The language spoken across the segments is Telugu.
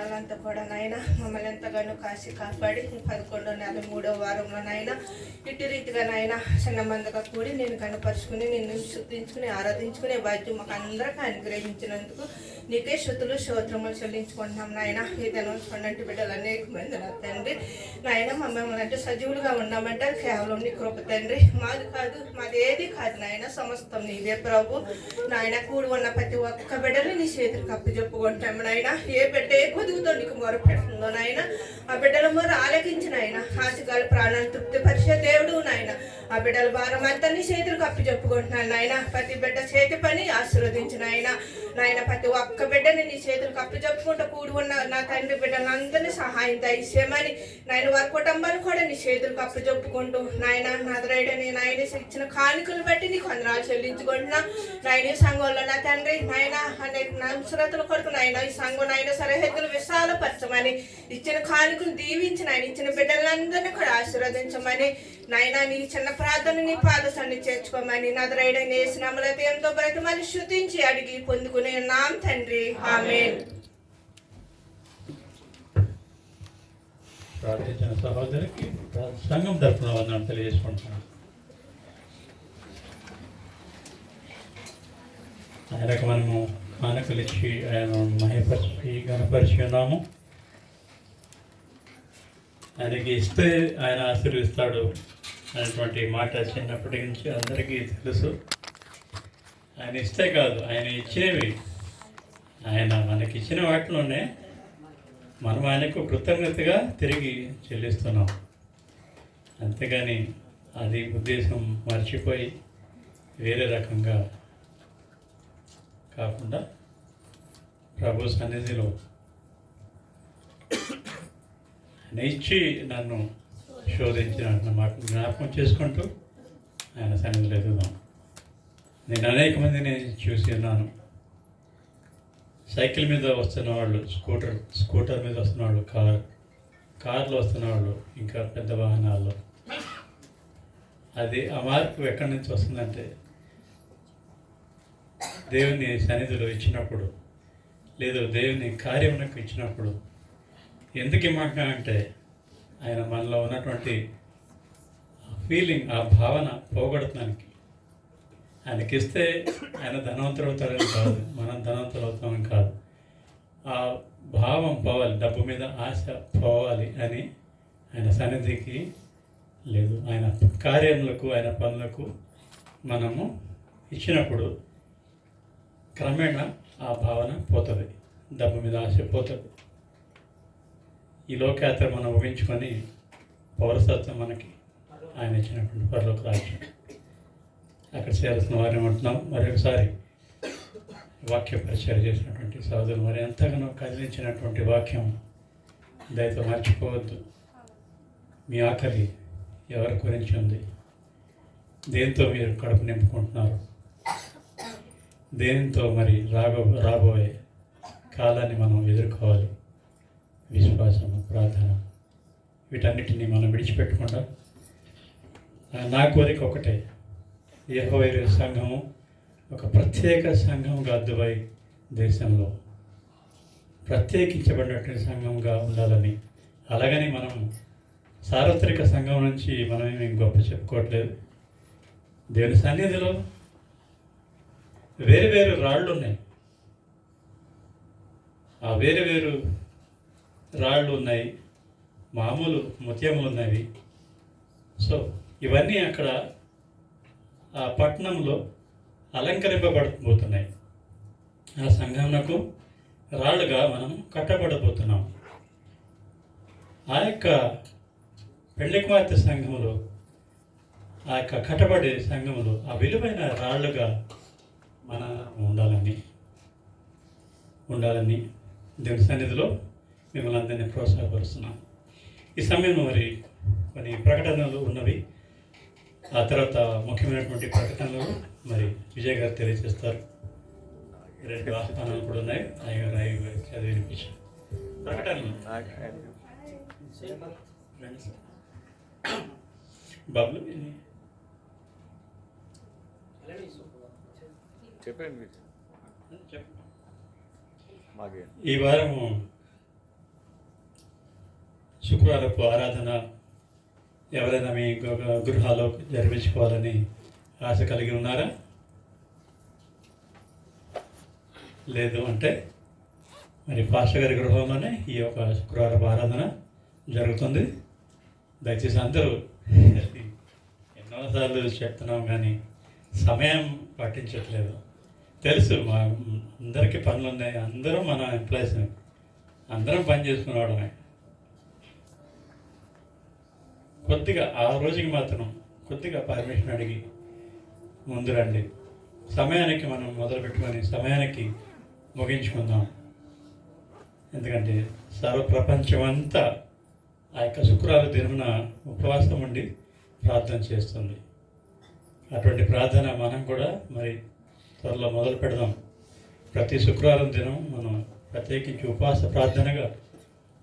దినాలంతా కూడా నాయన మమ్మల్ని ఎంతగానో కాసి కాపాడి పదకొండో నెల మూడో వారంలో నాయన ఇటు రీతిగా నాయన చిన్న మందిగా కూడి నేను కనపరుచుకుని నిన్ను శుద్ధించుకుని ఆరాధించుకునే బాధ్యత మాకు అందరికీ అనుగ్రహించినందుకు నీకే శృతులు స్తోత్రములు చెల్లించుకుంటున్నాం నాయన. ఈ దినం చూడండి బిడ్డలు అనేక మంది నా తండ్రి. నాయన మమ్మల్ని అంటే సజీవులుగా ఉన్నామంటే కేవలం నీ కృప తండ్రి. మాది కాదు మాది ఏది కాదు నాయన. సమస్తం నీదే ప్రభు. నాయన కూడి ఉన్న ప్రతి ఒక్క బిడ్డని నీ చేతులకు అప్పు చెప్పుకుంటాము నాయన. ఏ బిడ్డ ఏ కొదుగుతో నీకు మొరపెడుతుందో నాయన. ఆ బిడ్డల మొర ఆలకించిన ఆయన ఆశగాలు ప్రాణాలు తృప్తిపరిచే దేవుడు నాయన. ఆ బిడ్డల భారం అంతా నీ చేతులకు అప్పు చెప్పుకుంటున్నాను నాయన. ప్రతి బిడ్డ చేతి పని ఆశీర్వదించిన ఆయన నాయన ప్రతి ఒక్క బిడ్డని నీ చేతులకు అప్పు చెప్పుకుంటూ కూడి ఉన్న నా తండ్రి బిడ్డలందరినీ సహాయం దయచేయమని నాయన వారి కుటుంబాన్ని కూడా నీ చేతులకు అప్పు చెప్పుకుంటూ నాయన నదరైడని నాయన ఇచ్చిన కానుకలు బట్టి నీకు వందనాలు చెల్లించుకుంటున్నా. నాయన సంఘంలో నా తండ్రి నాయన అనేక నవసరతుల కొడుకు నాయన ఈ సంఘం నాయన సరిహద్దులు విశాలపరచమని ఇచ్చిన కానుకలు దీవించిన ఆయన ఇచ్చిన బిడ్డలందరినీ కూడా ఆశీర్వదించమని నాయనా నీ చిన్న ప్రార్థన నీ పాదసాన్ని చేర్చుకోమని నదరైడని వేసినములైతే ఎంతో బ్రతిమని శృతించి అడిగి పొందుకునే నాం తండ్రి. ఆమెన్. ప్రార్థించిన సహోదరికి సంఘం తరఫున వందనం తెలియజేసుకుంటున్నాను. ఆయనకు మనము కానుకలు ఇచ్చి ఆయన మహిపరిచి గణపరిచి ఉన్నాము. ఆయనకి ఇస్తే ఆయన ఆశీర్విస్తాడు అనేటువంటి మాట చిన్నప్పటి నుంచి అందరికీ తెలుసు. ఆయన ఇస్తే కాదు ఆయన ఇచ్చినవి. ఆయన మనకి ఇచ్చిన వాటిలోనే మనం ఆయనకు కృతజ్ఞతగా తిరిగి చెల్లిస్తున్నాం. అంతేగాని అది ఉద్దేశం మర్చిపోయి వేరే రకంగా కాకుండా ప్రభు సన్నిధిలో ఆయన ఇచ్చి నన్ను శోధించిన మాకు మాట జ్ఞాపకం చేసుకుంటూ ఆయన సన్నిధిలో ఎదుగుదాం. నేను అనేక మందిని చూసి ఉన్నాను. సైకిల్ మీద వస్తున్న వాళ్ళు స్కూటర్ స్కూటర్ మీద వస్తున్న వాళ్ళు కార్ కార్లో వస్తున్న వాళ్ళు ఇంకా పెద్ద వాహనాల్లో. అది ఆ మార్పు ఎక్కడి నుంచి వస్తుందంటే దేవుని సన్నిధిలో ఇచ్చినప్పుడు లేదు దేవుని కార్యమునకు ఇచ్చినప్పుడు. ఎందుకు ఇమ్మంటున్నా అంటే ఆయన మనలో ఉన్నటువంటి ఫీలింగ్ ఆ భావన పోగొడతానికి. ఆయనకి ఇస్తే ఆయన ధనవంతులు అవుతారని కాదు మనం ధనవంతులు అవుతామని కాదు. ఆ భావం పోవాలి డబ్బు మీద ఆశ పోవాలి అని ఆయన సన్నిధికి లేదు. ఆయన కార్యములకు ఆయన పనులకు మనము ఇచ్చినప్పుడు క్రమేణా ఆ భావన పోతుంది. డబ్బు మీద ఆశ పోతుంది. ఈ లోకయాత్ర మనం ఊహించుకొని పౌరసత్వం మనకి ఆయన ఇచ్చినటువంటి పరలోక రాజ్యం. అక్కడ చేరుతున్న వారిని ఉంటున్నాం మరొకసారి వాక్య పరిచయం చేసినటువంటి సోదరులు మరి ఎంతగానో కదిలించినటువంటి వాక్యం దయతో మర్చిపోవద్దు. మీ ఆకలి ఎవరి గురించి ఉంది? దేంతో మీరు కడుపు నింపుకుంటున్నారు? దేనితో మరి రాబో రాబోయే కాలాన్ని మనం ఎదుర్కోవాలి? విశ్వాసము ప్రార్థన వీటన్నిటిని మనం విడిచిపెట్టకుండా నా కోరిక ఒకటే. యెహోవా సంఘము ఒక ప్రత్యేక సంఘంగా దుబాయ్ దేశంలో ప్రత్యేకించబడినటువంటి సంఘంగా ఉండాలని. అలాగని మనం సార్వత్రిక సంఘం నుంచి మనమేమి గొప్ప చెప్పుకోవట్లేదు. దేవుని సన్నిధిలో వేరు వేరు రాళ్ళు ఉన్నాయి. ఆ వేరు వేరు రాళ్ళు ఉన్నాయి మామూలు ముత్యములు ఉన్నవి. సో ఇవన్నీ అక్కడ ఆ పట్టణంలో అలంకరింపబడబోతున్నాయి. ఆ సంఘంకు రాళ్ళుగా మనం కట్టబడబోతున్నాం. ఆ యొక్క పెళ్ళి కుమార్తె సంఘములో ఆ యొక్క కట్టబడే సంఘములో ఆ విలువైన రాళ్ళుగా మన ఉండాలని ఉండాలని దేవుని సన్నిధిలో మిమ్మల్ని అందరినీ ప్రోత్సాహపరుస్తున్నాం ఈ సమయంలో మరి కొన్ని ప్రకటనలు ఉన్నవి. ఆ తర్వాత ముఖ్యమైనటువంటి ప్రకటనలు మరి విజయ్ గారు తెలియజేస్తారు. రెండు ఆహ్వానాలు కూడా ఉన్నాయి. అయ్యగారు అయ్యగారు చదివి వినిపించారు ప్రకటనలు. బాబులు. చెప్పండి ఈ వారం శుక్రవారపు ఆరాధన ఎవరైనా మీ గృహ- గృహాల్లో జరిపించుకోవాలని ఆశ కలిగి ఉన్నారా? లేదు అంటే మరి పాస్టర్ గారి గృహంలోనే ఈ యొక్క శుక్రవారపు ఆరాధన జరుగుతుంది. దయచేసి అందరూ ఎన్నోసార్లు చెప్తున్నాం కానీ సమయం పట్టించట్లేదు. తెలుసు మా అందరికీ పనులు ఉన్నాయి అందరూ మన ఎంప్లాయీస్ అందరం పని చేసుకునేవాడమే కొద్దిగా ఆ రోజుకి మాత్రం కొద్దిగా పర్మిషన్ అడిగి ముందు రండి. సమయానికి మనం మొదలు పెట్టుకొని సమయానికి ముగించుకుందాం. ఎందుకంటే సర్వప్రపంచం అంతా ఆ యొక్క శుక్రవారం దినమున ఉపవాసం ఉండి ప్రార్థన చేస్తుంది. అటువంటి ప్రార్థన మనం కూడా మరి త్వరలో మొదలు పెడదాం. ప్రతి శుక్రవారం దినం మనం ప్రత్యేకించి ఉపవాస ప్రార్థనగా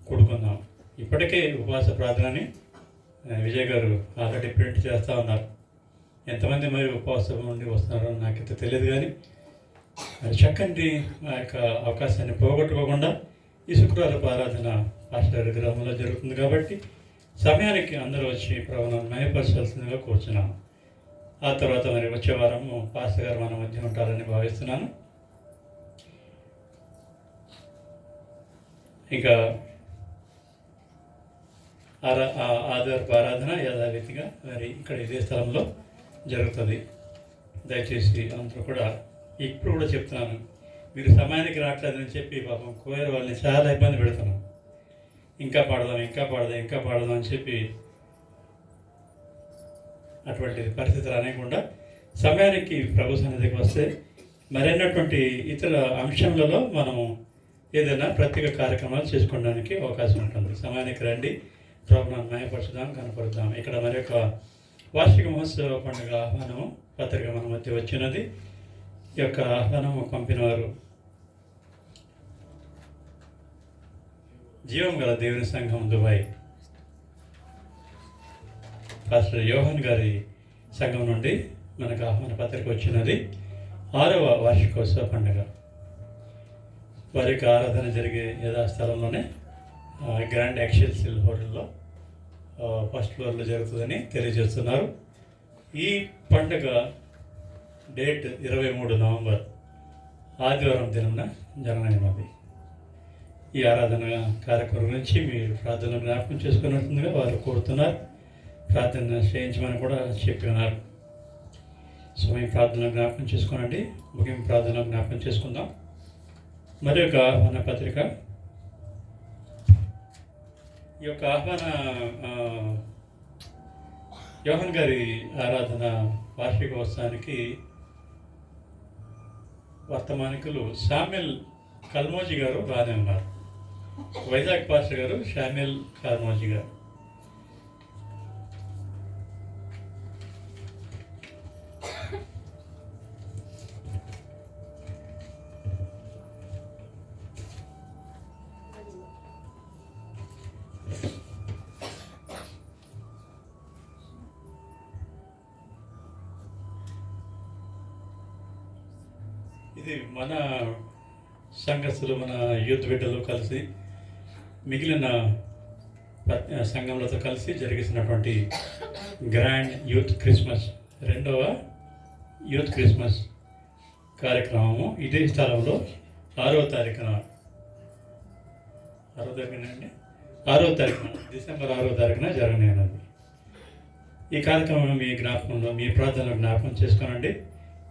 కూడుకుందాం. ఇప్పటికే ఉపవాస ప్రార్థనని విజయ్ గారు ఆల్రెడీ ప్రింట్ చేస్తూ ఉన్నారు. ఎంతమంది మరి ఉపవాసం నుండి వస్తున్నారో నాకైతే తెలియదు కానీ మరి చక్కని ఆ యొక్క అవకాశాన్ని పోగొట్టుకోకుండా ఈ శుక్రవారం ఆరాధన పాస్టర్ గ్రామంలో జరుగుతుంది కాబట్టి సమయానికి అందరూ వచ్చి ప్రభుత్వం నయపరచాల్సిందిగా కూర్చున్నాను ఆ తర్వాత మరి వచ్చే వారము పాస్టర్ గారు మన మధ్య ఉంటారని భావిస్తున్నాను. ఇంకా ఆరా ఆ- ఆదివారపు ఆరాధన యథావిధిగా మరి ఇక్కడ ఇదే స్థలంలో జరుగుతుంది. దయచేసి అందరూ కూడా ఇప్పుడు కూడా చెప్తున్నాను. మీరు సమయానికి రావట్లేదని చెప్పి పాపం కోయర్ వాళ్ళని చాలా ఇబ్బంది పెడుతున్నాం. ఇంకా పాడదాం ఇంకా పాడదాం ఇంకా పాడదాం అని చెప్పి అటువంటి పరిస్థితులు అనేకుండా సమయానికి ప్రభు సన్నిధికి వస్తే మరైనటువంటి ఇతర అంశంలలో మనము ఏదైనా ప్రత్యేక కార్యక్రమాలు చేసుకోవడానికి అవకాశం ఉంటుంది. సమయానికి రండి. ప్రభుత్వం మయపరచుదాం కనపడతాం ఇక్కడ మరి యొక్క వార్షిక మహోత్సవ పండుగ ఆహ్వానము పత్రిక మన మధ్య వచ్చినది. ఈ యొక్క ఆహ్వానం పంపినవారు జీవం గల దేవుని సంఘం దుబాయ్. పాస్టర్ యోహన్ గారి సంఘం నుండి మనకు ఆహ్వాన పత్రిక వచ్చినది. ఆరవ వార్షికోత్సవ పండుగ. వారి యొక్క ఆరాధన జరిగే యథాస్థలంలోనే గ్రాండ్ ఎక్సెల్సిల్ హోటల్లో ఫస్ట్ ఫ్లోర్లో జరుగుతుందని తెలియజేస్తున్నారు. ఈ పండుగ డేట్ ఇరవై మూడు నవంబర్ ఆదివారం దినమున జరగనున్నది. ఈ ఆరాధన కార్యక్రమం గురించి మీరు ప్రార్థన జ్ఞాపకం చేసుకున్నట్లుగా వారు కోరుతున్నారు. ప్రార్థన చేయించమని కూడా చెప్పి ఉన్నారు సమయం ప్రార్థన జ్ఞాపకం చేసుకోనండి. ముఖ్యం ప్రార్థన జ్ఞాపకం చేసుకుందాం. మరి ఒక పత్రిక ఈ యొక్క ఆహ్వాన యోహన్ గారి ఆరాధన వార్షికోత్సవానికి వర్తమానికులు షామిల్ కల్మోజీ గారు బాగానే ఉన్నారు. వైజాగ్ పాస్టర్ గారు షామిల్ కల్మోజీ గారు. సంఘస్థులు మన యూత్ బిడ్డలు కలిసి మిగిలిన సంఘంలతో సంఘములతో కలిసి జరిగిస్తున్నటువంటి గ్రాండ్ యూత్ క్రిస్మస్ రెండవ యూత్ క్రిస్మస్ కార్యక్రమము ఇదే స్థలంలో ఆరవ తారీఖున. ఆరో తారీఖున అండి? ఆరో తారీఖున డిసెంబర్ ఆరో తారీఖున జరగనున్నది. ఈ కార్యక్రమం మీ జ్ఞాపకంలో మీ ప్రార్థనలో జ్ఞాపకం చేసుకోనండి.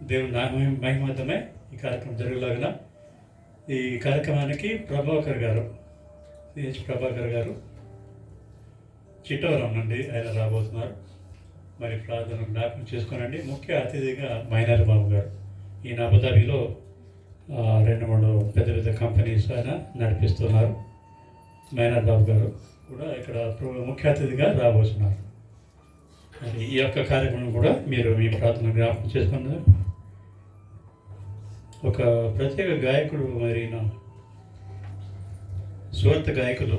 దేవుని నామ మహిమార్థమే ఈ కార్యక్రమం జరుగులాగిన ఈ కార్యక్రమానికి ప్రభాకర్ గారు సిహెచ్ ప్రభాకర్ గారు చిట్టవరం నుండి ఆయన రాబోతున్నారు. మరి ప్రార్థన జ్ఞాపకం చేసుకోనండి. ముఖ్య అతిథిగా మైనర్ బాబు గారు. ఈయన అబుదాబిలో రెండు మూడు పెద్ద పెద్ద కంపెనీస్ ఆయన నడిపిస్తున్నారు. మైనర్ బాబు గారు కూడా ఇక్కడ ముఖ్య అతిథిగా రాబోతున్నారు. మరి ఈ యొక్క కార్యక్రమం కూడా మీరు మీ ప్రార్థన జ్ఞాపకం చేసుకున్నారు. ఒక ప్రత్యేక గాయకుడు మరి నా స్వార్థ గాయకులు.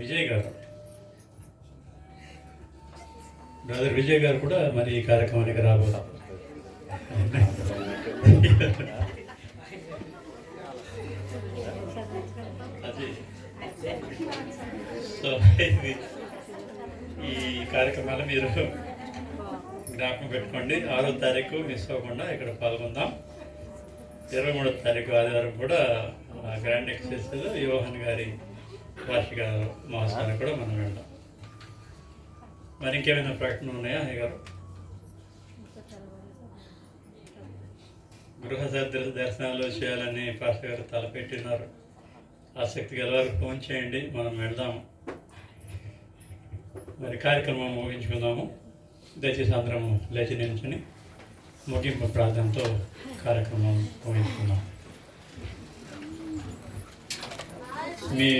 విజయ్ గారు. బ్రదర్ విజయ్ గారు కూడా మరి ఈ కార్యక్రమానికి రాబోతున్నారు సో ఈ కార్యక్రమాలు మీరు జ్ఞాపకం పెట్టుకోండి. ఆరో తారీఖు మిస్ అవ్వకుండా ఇక్కడ పాల్గొందాం. ఇరవై మూడో తారీఖు ఆదివారం కూడా గ్రాండ్ ఎక్సెస్లో యోహన్ గారి వార్షిక మహోత్సవానికి కూడా మనం వెళ్దాం. మరి ఇంకేమైనా ప్రకటనలు ఉన్నాయా అయ్య గారు? గృహ దర్శనాలు చేయాలని పాస్టర్ గారు తలపెట్టినారు. ఆసక్తి గలవారు ఫోన్ చేయండి మనం వెళ్దాము. మరి కార్యక్రమం ముగించుకుందాము. దయచేసి అందరం లేచి నిల్చుని ముగింపు ప్రార్థనతో కార్యక్రమం ముగించుకున్నాం మీ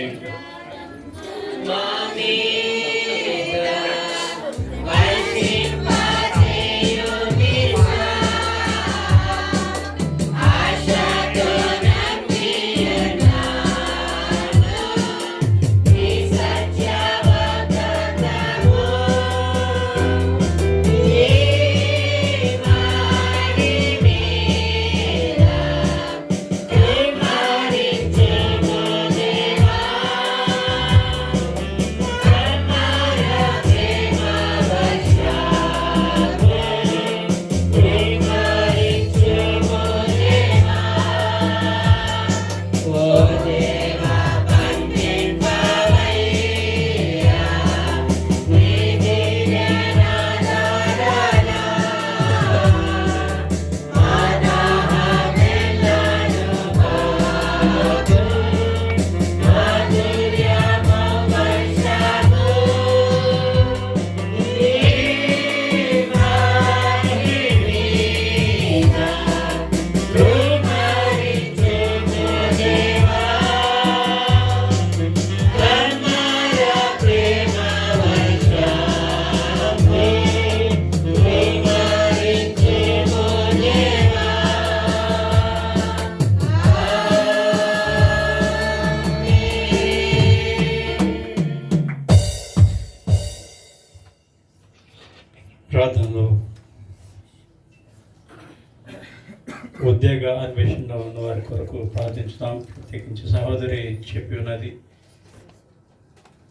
ప్రత్యేకించి సహోదరి చెప్పి ఉన్నది.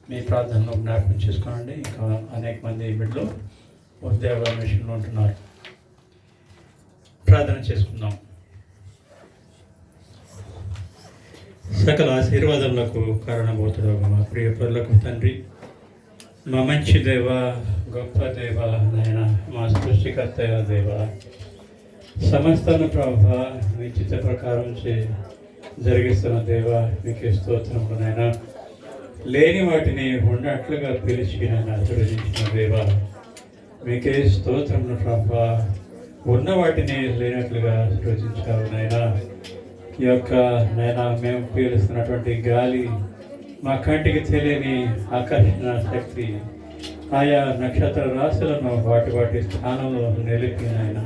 మీ ప్రార్థనలో జ్ఞాపకం చేసుకోండి ఇంకా అనేక మంది బిడ్డలు ఉద్యోగ మిషన్లో ఉంటున్నారు. ప్రార్థన చేసుకుందాం. సకల ఆశీర్వాదములకు కారణమవుతాడు మా ప్రియ పరులకు తండ్రి. మా మంచి దేవ గొప్ప దేవ నాయన మా సృష్టికర్త దేవ. సమస్తను ప్రభ మీ ప్రకారం చే జరిగిస్తున్న దేవ మీకు స్తోత్రములు నాయన. లేని వాటిని ఉన్నట్లుగా పిలిచి నన్ను ఆశీర్వదించిన దేవ మీకే స్తోత్రములు ప్రభ. ఉన్న వాటిని లేనట్లుగా ఆశీర్వదించావు నాయనా. ఈ యొక్క నైనా మేము పీలుస్తున్నటువంటి గాలి మా కంటికి తెలియని ఆకర్షణ శక్తి ఆయా నక్షత్ర రాశులను వాటి వాటి స్థానంలో నిలిపిన ఆయన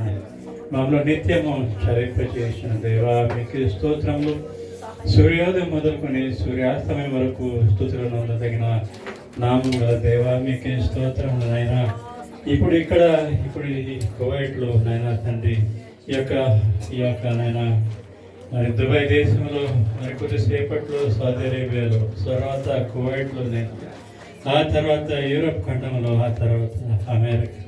మమ్మల్ని నిత్యము చరింపచేసిన దేవా మీకు స్తోత్రములు. సూర్యోదయం మొదలుకొని సూర్యాస్తమయం వరకు స్థుతులను తగిన నామం గల దేవా మీకే స్తోత్రం నాయన. ఇప్పుడు ఇక్కడ ఇప్పుడు కువైట్లో నాయన తండ్రి ఈ యొక్క ఈ యొక్క నాయన మరి దుబాయ్ దేశంలో మరి కొద్దిసేపట్లో సౌదీ అరేబియాలో తర్వాత కువైట్లో నేను ఆ తర్వాత యూరప్ ఖండంలో ఆ తర్వాత అమెరికా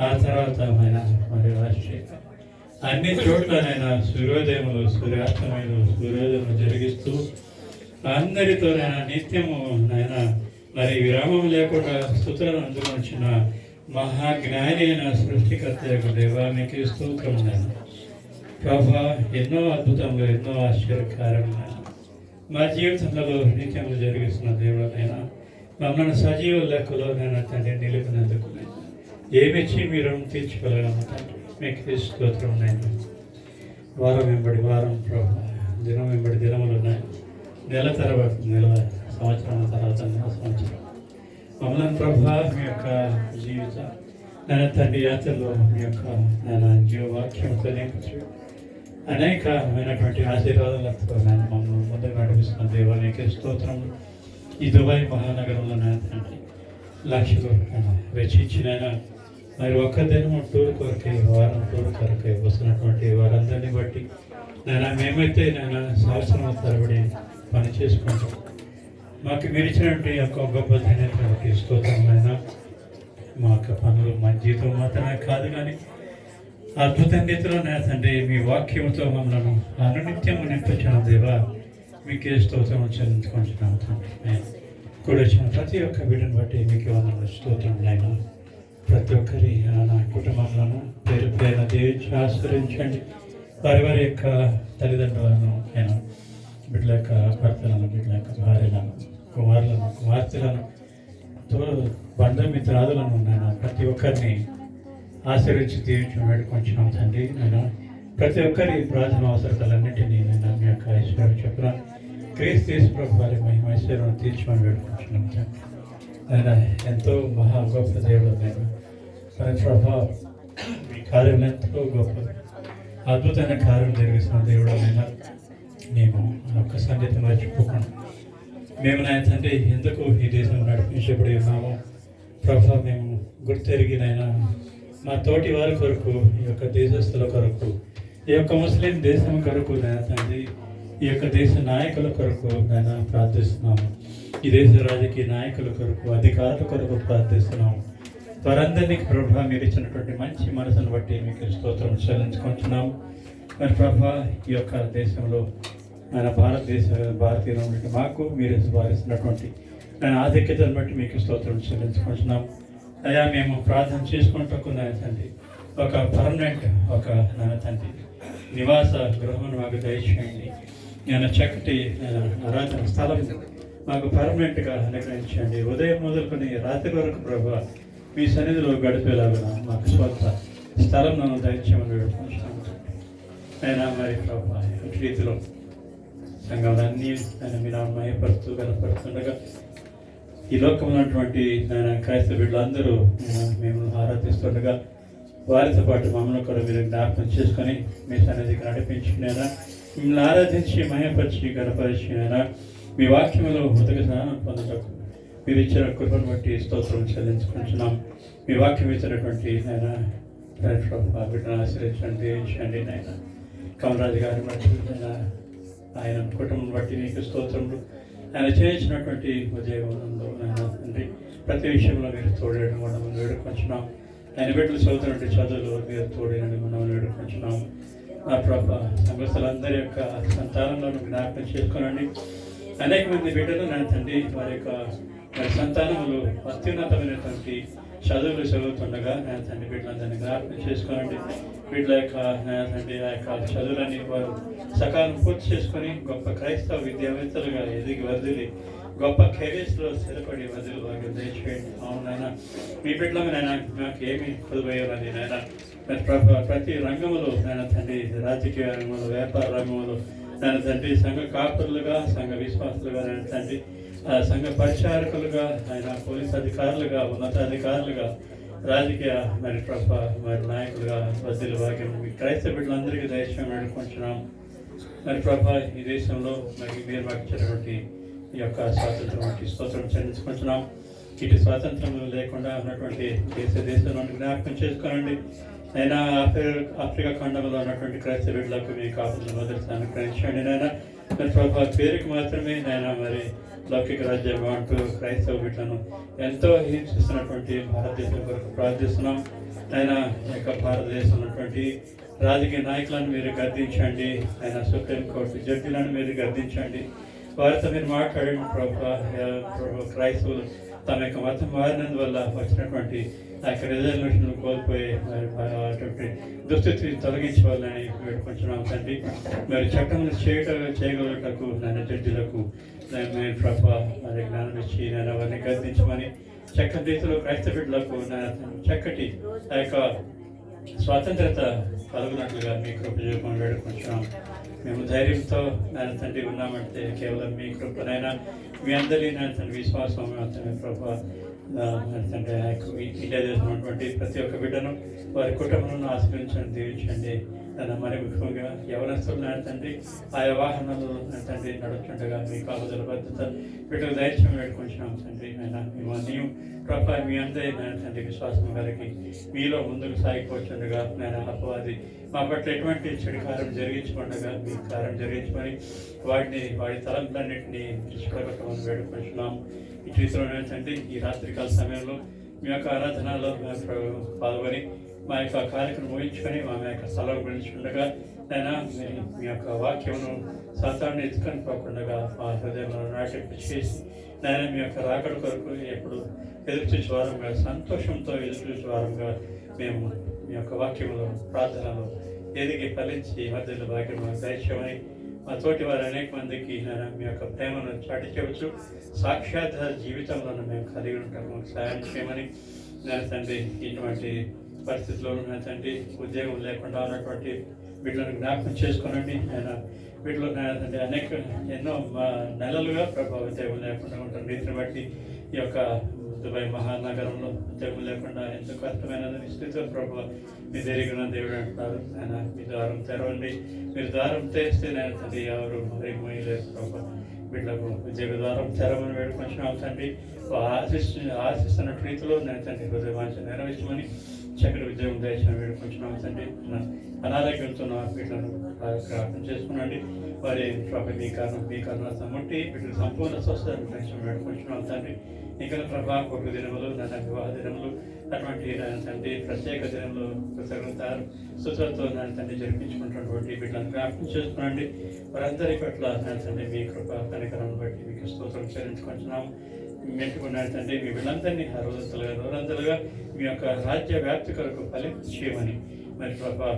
ఆ తర్వాత మన మరి ఆస్ట్రేలియా. అన్ని చోట్లనైనా సూర్యోదయములు సూర్యాస్తమయులు సూర్యోదయం జరిగిస్తూ అందరితో నేను నిత్యము నాయన మరి విరామం లేకుండా స్థుతులను అందుకొచ్చిన మహాజ్ఞాని అయిన సృష్టికర్త యొక్క దైవానికి స్తోత్రము నాయన ప్రభా ఎన్నో అద్భుతంగా ఎన్నో ఆశ్చర్యకారములు మా జీవితంలో నిత్యం జరిగిస్తున్న దేవుడనైనా మమ్మల్ని సజీవ లెక్కలో నేను తండ్రి నిలిపినందుకు ఏమిచ్చి మీరు తీర్చుకోలేము తండ్రి? మీకు స్తోత్రం నేను వారం వెంబడి వారం ప్రభా దినం వెంబడి దినములు ఉన్నాయి నెల తర్వాత నెల సంవత్సరం తర్వాత నెల సంవత్సరం. మమ్మల్ని ప్రభా మీ యొక్క జీవిత నేను తండ్రి యాత్రలో మీ యొక్క నేను జీవవాక్యంతో అనేకమైనటువంటి ఆశీర్వాదాలతో నేను మమ్మల్ని ముందుకు నడిపిస్తున్న దేవానికి స్తోత్రం ఈ దుబాయ్ మహానగరంలో నేను తండ్రి లక్షలు వెచ్చించిన మరి ఒక్క దినం టూర్ కొరకే వారం టూర్ కొరకై వస్తున్నటువంటి వారందరినీ బట్టి నేను మేమైతే నేను సంవత్సరం తరబడి పని చేసుకుంటాం. మాకు మీరు ఇచ్చినటువంటి యొక్క గొప్ప ధన్యతకి స్తోత్రమైన మా యొక్క పనులు మా జీతం మాత్రమే కాదు కానీ అద్భుతంగా రీతిలో నా తండ్రి మీ వాక్యంతో మమ్మల్ని అనునిత్యం నింపించిన దేవా మీకే స్తోత్రం చెల్లించుకుంటున్నాం తండ్రి. కూడా వచ్చిన ప్రతి ఒక్క బిడ్డను బట్టి మీకు వందలు స్తోత్రం నాయన. ప్రతి ఒక్కరి నా కుటుంబంలోనూ పేరు పేరున దీవించి ఆశ్రయించండి వారి వారి యొక్క తల్లిదండ్రులను నేను బిడ్డల యొక్క భర్తలను బిడ్డల యొక్క భార్యలను కుమారులను కుమార్తెలను బంధుమిత్రాదులను నేను ప్రతి ఒక్కరిని ఆశీర్వించి దీవించి వేడుకొంచున్నాం తండ్రి నేను ప్రతి ఒక్కరి ప్రార్థన అవసరతలన్నింటినీ నేను మీ యొక్క ఐశ్వర్యం చెప్పిన క్రీస్ యేసు ప్రభు వారి మహిమ ఐశ్వర్యం తీర్చమని వేడుకుంటున్నాం తండ్రి. ఆయన ఎంతో మహా గొప్ప దేవుడు నేను ప్రభా మీ కార్యం ఎంతో గొప్ప అద్భుతమైన కార్యం జరిగిస్తున్న దేవుడు అయినా మేము ఒక్క సంగీతం మర్చిపోకుండా మేము నా తండ్రి ఎందుకు ఈ దేశం నడిపించబడి ఉన్నాము ప్రభా మేము గుర్తెరిగినైనా మా తోటి వారి కొరకు ఈ యొక్క దేశస్తుల కొరకు ఈ యొక్క ముస్లిం దేశం కొరకు నా తండ్రి ఈ యొక్క దేశ నాయకుల కొరకు నేను ప్రార్థిస్తున్నాము. ఈ దేశ రాజకీయ నాయకుల కొరకు అధికారుల కొరకు ప్రార్థిస్తున్నాము. వారందరినీ ప్రభా మీరు ఇచ్చినటువంటి మంచి మనసును బట్టి మీకు స్తోత్రం చెల్లించుకుంటున్నాము. మరి ప్రభా ఈ యొక్క దేశంలో మన భారతదేశ భారతీయులు ఉన్నటువంటి మాకు మీరు వారిస్తున్నటువంటి ఆయన ఆధిక్యతను బట్టి మీకు స్తోత్రం చెల్లించుకుంటున్నాం అయ్యా మేము ప్రార్థన చేసుకుంటూ తండ్రి. ఒక పర్మనెంట్ ఒక నాన్న తండ్రి. నివాస గృహం మాకు దయచేయండి. నేను చక్కటి రాత్రి ఆరాధన స్థలం మాకు పర్మనెంట్గా అనుగ్రహించండి. ఉదయం మొదలుకొని రాత్రి వరకు ప్రభావ మీ సన్నిధిలో గడిపేలాగా మాకు స్వంత స్థలం నన్ను దయచేయమని ఆయన అయినా మరి ప్రభు ఇటు రీతిలో సంఘాలన్నీ ఆయన మీరు మయపడుతూ కనపడుతుండగా ఈ లోకంలో ఉన్నటువంటి ఆయన క్రైస్తవ బిడ్డలందరూ మేము ఆరాధిస్తుండగా వారితో పాటు మమ్మల్ని కూడా మీరు జ్ఞాపకం చేసుకొని మీ సన్నిధికి నడిపించినారా మిమ్మల్ని ఆరాధించి మయపరిచి గణపరిచినైనా మీ వాక్యంలో ఉదక స్నానం పొందటకు మీరు ఇచ్చిన కృపను బట్టి స్తోత్రం చెల్లించుకుంటున్నాం. మీ వాక్యం ఇచ్చినటువంటి ఆయన బిడ్డను ఆశ్రయించండి దీవించండి నాయన. కమలరాజు గారి బట్టి ఆయన ఆయన కుటుంబం బట్టి నీకు స్తోత్రములు. ఆయన చేయించినటువంటి ఉద్యోగంలో ఆయన తండ్రి ప్రతి విషయంలో మీరు తోడేయడం కూడా మనం వేడుకొంచున్నాం. ఆయన బిడ్డలు చదువుతున్నటువంటి చదువులు మీరు తోడేయడం మనం వేడుకొంచున్నాం. నా ప్రభ సంస్థలందరి యొక్క సంతానంలో జ్ఞాపకం చేసుకోనండి. అనేక మంది బిడ్డలు నా తండ్రి వారి యొక్క మరి సంతానములు అత్యున్నతమైనటువంటి చదువులు చదువుతుండగా నా తండ్రి బిడ్డలందరినీ జ్ఞాపకం చేసుకోనండి. వీళ్ళ యొక్క నా తండ్రి ఆ యొక్క చదువులన్నీ వారు సకాలం పూర్తి చేసుకొని గొప్ప క్రైస్తవ విద్యావేత్తలుగా ఎదిగి వదిలి గొప్ప కెరీర్స్లో స్థిరపడి వదిలి వారికి దయచేయండి అవునైనా మీ బిడ్డలమే నాయన నాకు ఏమి కొదువయ్యాలని నాయన. మరి ప్రతి రంగంలో నాయన తండ్రి రాజకీయ రంగంలో వ్యాపార రంగంలో నాయన తండ్రి సంఘ కాపురులుగా సంఘ విశ్వాసులుగా నాయన తండ్రి సంఘ పరిచారకులుగా ఆయన పోలీస్ అధికారులుగా ఉన్నతాధికారులుగా రాజకీయ మరి ప్రభ మరి నాయకులుగా బద్దీల భాగ్యం క్రైస్తవ బిడ్డలందరికీ దయచేయం వేడుకుంటున్నాం. మరి ప్రభ ఈ దేశంలో మరి మీరు మాకు ఇచ్చినటువంటి ఈ యొక్క స్వాతంత్రం వంటి స్తోత్రం చెల్లించుకుంటున్నాం. ఇటు స్వాతంత్రం లేకుండా ఉన్నటువంటి దేశ దేశంలో జ్ఞాపకం చేసుకోనండి. అయినా ఆఫ్రికా ఆఫ్రికా ఖండంలో ఉన్నటువంటి క్రైస్తవ బిడ్డలకు మీ కాపులను మొదటి అనుగ్రహించండి నాయన. మరి ప్రభా పేరుకి మాత్రమే నాయన మరి లౌకిక రాజ్యం అంటూ క్రైస్తవ బిడ్డలను ఎంతో హింసిస్తున్నటువంటి భారతదేశం కొరకు ప్రార్థిస్తున్నాం. ఆయన యొక్క భారతదేశం ఉన్నటువంటి రాజకీయ నాయకులను మీరు గర్దించండి ఆయన సుప్రీంకోర్టు జడ్జిలను మీరు గర్దించండి వారితో మీరు మాట్లాడిన ప్రభా. ప్రభు క్రైస్తవులు తమ యొక్క మతం మారినందువల్ల వచ్చినటువంటి ఆ యొక్క రిజర్వేషన్ కోల్పోయి మరి అటువంటి దుస్థితి తొలగించవాలని వేడుకుంటున్నాం తండ్రి. మరి చట్టం చేయట చేయగలుగుటకు నాయన జడ్జిలకు మీరు ప్రభా మరి జ్ఞానం ఇచ్చి నేను అవన్నీ గర్దించమని చక్కటి రీతిలో క్రైస్తవ బిడ్డలకు చక్కటి ఆ యొక్క స్వాతంత్రత కలుగునట్లుగా మీ కృప చూపమని వేడుకుంటున్నాం మేము ధైర్యంతో నాయన తండ్రి ఉన్నామంటే కేవలం మీ కృపనైనా మీ అందరి నాయన తండ్రి విశ్వాసం అతని ప్రభా తండ్రి ఆ యొక్క ఇండియా దేశం ఉన్నటువంటి ప్రతి ఒక్క బిడ్డను వారి కుటుంబంలో ఆశ్రయించండి దీవించండి. తన మరి ముఖ్యంగా యవనస్తులు నా తండ్రి. ఆ వాహనాలు తండ్రి నడుచుండగా మీ కాపుదల భద్రత వీటికి దైత్యం పెట్టుకుంటున్నాం తండ్రి. ఆయన మేము నీవు ప్రభా మీ అందరి తండ్రి విశ్వాసం గారికి మీలో ముందుకు సాగిపోతుండగా నేను అపవాది. మా పట్ల ఎటువంటి చెడు కార్యం జరిగించకుండా మీ కారం జరిగించమని వాటిని వాడి తలంపులన్నింటినీ విడిచిపెట్టమని వేడుకుంటున్నాం ఈ రీతిలో తండ్రి ఈ రాత్రికాల సమయంలో మీ యొక్క ఆరాధనలో పాల్గొని మా యొక్క కార్యక్రమం ముగించుకొని మా యొక్క స్థలం గురించి ఉండగా నేను మీ యొక్క వాక్యమును సతాన్ని ఎత్తుకొని పోకుండా మా హృదయంలో నాటింపు చేసి నేను మీ యొక్క రాకడ కొరకు ఎప్పుడు ఎదురు చూసే వారంగా సంతోషంతో ఎదురు చూసే వారంగా మేము మీ యొక్క వాక్యంలో ప్రార్థనలో ఎదిగి ఫలించి మధ్యలో భాగ్యం దయచేయమని మా తోటి వారు అనేక మందికి నేను మీ యొక్క ప్రేమను చాటి చెప్పచ్చు సాక్షాత్ జీవితంలో మేము కలిగి ఉంటాము సాయం చేయమని నేను తండ్రి ఇటువంటి పరిస్థితుల్లో ఉన్నటువంటి ఉద్యోగం లేకుండా ఉన్నటువంటి వీటిని జ్ఞాపకం చేసుకోనండి. ఆయన వీటిలో అనేక ఎన్నో మా నెలలుగా ప్రభావ ఉద్యోగం లేకుండా ఉంటారు. రీతిని బట్టి ఈ యొక్క దుబాయ్ మహానగరంలో ఉద్యోగం లేకుండా ఎంతో కష్టమైన స్థితిలో ప్రభు మీ జరిగిన దేవుడు అంటున్నారు. ఆయన మీ ద్వారం తెరవండి. మీరు ద్వారం తెరిస్తే నేను తండ్రి ఎవరు మరి మోయలేరు ప్రభావ వీళ్ళకు ఉద్యోగ ద్వారం తెరవని వేడుకొంచున్నాం తండ్రి. ఆశిస్తు ఆశిస్తున్న రీతిలో నేను తండ్రి హృదయవాంఛ నెరవేర్చమని చక్కటి ఉద్యోగం దయచిన వేడుకొంచున్నాం తండ్రి అనారోగ్యంతో నా వీళ్ళను ప్రార్థన చేసుకున్నాండి వారి ప్రభు మీ కారణం మీ కారణం ముట్టి వీటికి సంపూర్ణ స్వస్థత దయచిన వేడుకొంచున్నాం తండ్రి ఇంకా ప్రభా ఒక దినములు నా వివాహ దినములు అటువంటి తండ్రి ప్రత్యేక దినంలో కృతజ్ఞతారు సుతులతో నా తండ్రి జరిపించుకుంటున్నటువంటి వీటిని ప్రార్థన చేసుకునండి. వారందరి పట్ల నా తండ్రి మీ కృప కనికరం బట్టి మీకు స్తోత్రం చెల్లించుకుంటున్నాము. మెట్టుకున్నాడు తండ్రి మీ వీళ్ళందరినీ ఆ రోజంతలుగా మీ యొక్క రాజ్య వ్యాప్తి కొరకు ఫలింపు చేయమని. మరి ప్రభా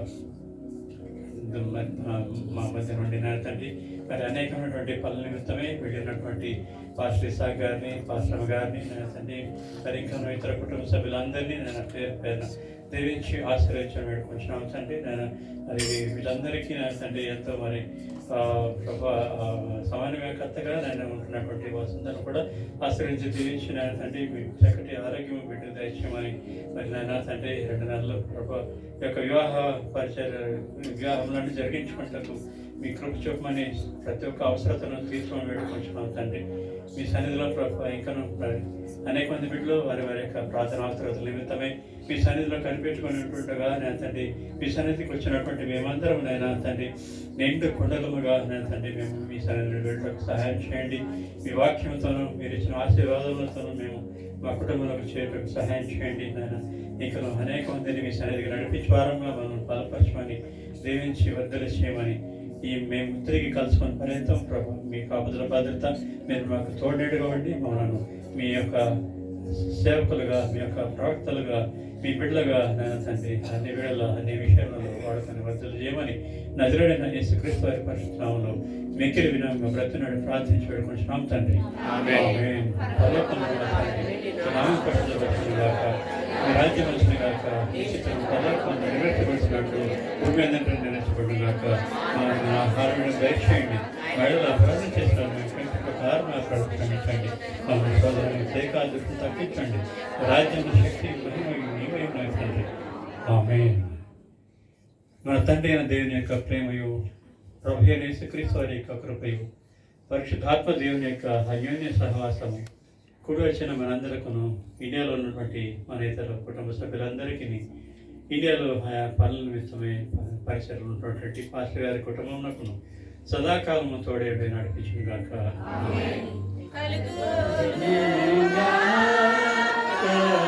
మా మధ్య నుండి నా తండ్రి మరి అనేకమైనటువంటి పనుల నిమిత్తమే వెళ్ళినటువంటి పాస్టర్ గారిని పాశ్రమ గారిని నడతండి తండ్రి మరి ఇంకా ఇతర కుటుంబ సభ్యులందరినీ నేను పేరు పేరున దీవించి ఆశీర్వదించడం వేడుకుంటున్నాం తండ్రి నేను అది వీళ్ళందరికీ నా తండ్రి ఎంతో మరి ప్రభ ప్రభా సమన్వయకర్తగా నేను ఉంటున్నటువంటి వసంతను కూడా ఆశ్రయించి దీవించి నా తండ్రి మీ చక్కటి ఆరోగ్యం బిడ్డ దయచేయమని మరి నాయన తండ్రి రెండు నెలలు ప్రభా యొక్క వివాహ పరిచయ వివాహములను జరిగించుకుంటకు మీ కృప చూపమని ప్రతి ఒక్క అవసరతను తీర్చుకొని వేడుకుంటున్నాం తండ్రి. మీ సన్నిధిలో ప్రభా ఇంకను అనేక మంది బిడ్డలు వారి వారి యొక్క ప్రార్థన అవసరతల నిమిత్తమై మీ సన్నిధిలో కనిపెట్టుకుని నేను తండ్రి మీ సన్నిధికి వచ్చినటువంటి మేమందరం నైనా తండ్రి నిండు కొండలముగా నేను తండ్రి మేము మీ సన్నిధిలో వెళ్ళడానికి సహాయం చేయండి. మీ వాక్యంతోనూ మీరు ఇచ్చిన ఆశీర్వాదాలతోనూ మేము మా కుటుంబంలోకి చేయడానికి సహాయం చేయండి నాయన. ఇంకా అనేక మందిని మీ సన్నిధికి నడిపించి వారంగా మనం బలపరచమని దీవించి వర్ధలు చేయమని ఈ మేము తిరిగి కలుసుకొని పర్యంతం ప్రభు మీ కాపుదల భద్రత మీరు మాకు తోడేడుగా ఉండి మమ్మల్ని మీ యొక్క సేవకులుగా మీ యొక్క ప్రవక్తలుగా మీ బిడ్డలుగా నేను తండ్రి అన్ని వేళ అన్ని విషయాలలో వాడుకొని వర్ధలు చేయమని నజరుడైన యేసుక్రీస్తు వారి పరిశుద్ధంలో మిక్కిలి వినంగా బ్రతునాడు ప్రార్థించి వేడుకుంటున్నాం తండ్రి. మీ రాజ్యం వచ్చిన గాక మీ చిత్తం పరలోకం నెరవేర్చబడుతున్నట్టు భూమి అందరినీ నెరవేర్చబడుగాక మా ఆహారం దయచేయండి. మహిళలు అపరాధం చేస్తారు కారణం క్షమించండి మా సోదరుని దేకాలు తగ్గించండి రాజ్యం శక్తి మహిమ నీవై ఉన్నాయి తండ్రి ఆమేన్. మన తండ్రి అయిన దేవుని యొక్క ప్రేమయు ప్రభు అయిన యేసుక్రీస్తు వారి యొక్క కృపయు పరిశుద్ధాత్మ దేవుని యొక్క అన్యోన్య సహవాసము కుడి వచ్చిన మనందరికను ఇండియాలో ఉన్నటువంటి మన ఇతర కుటుంబ సభ్యులందరికీ ఇండియాలో ఆయా పనుల నిమిత్తమే పరిసరాలు ఉన్నటువంటి పాస్టర్ గారి కుటుంబంలో సదాకాలము తోడే నడిపించిన గాక Yeah.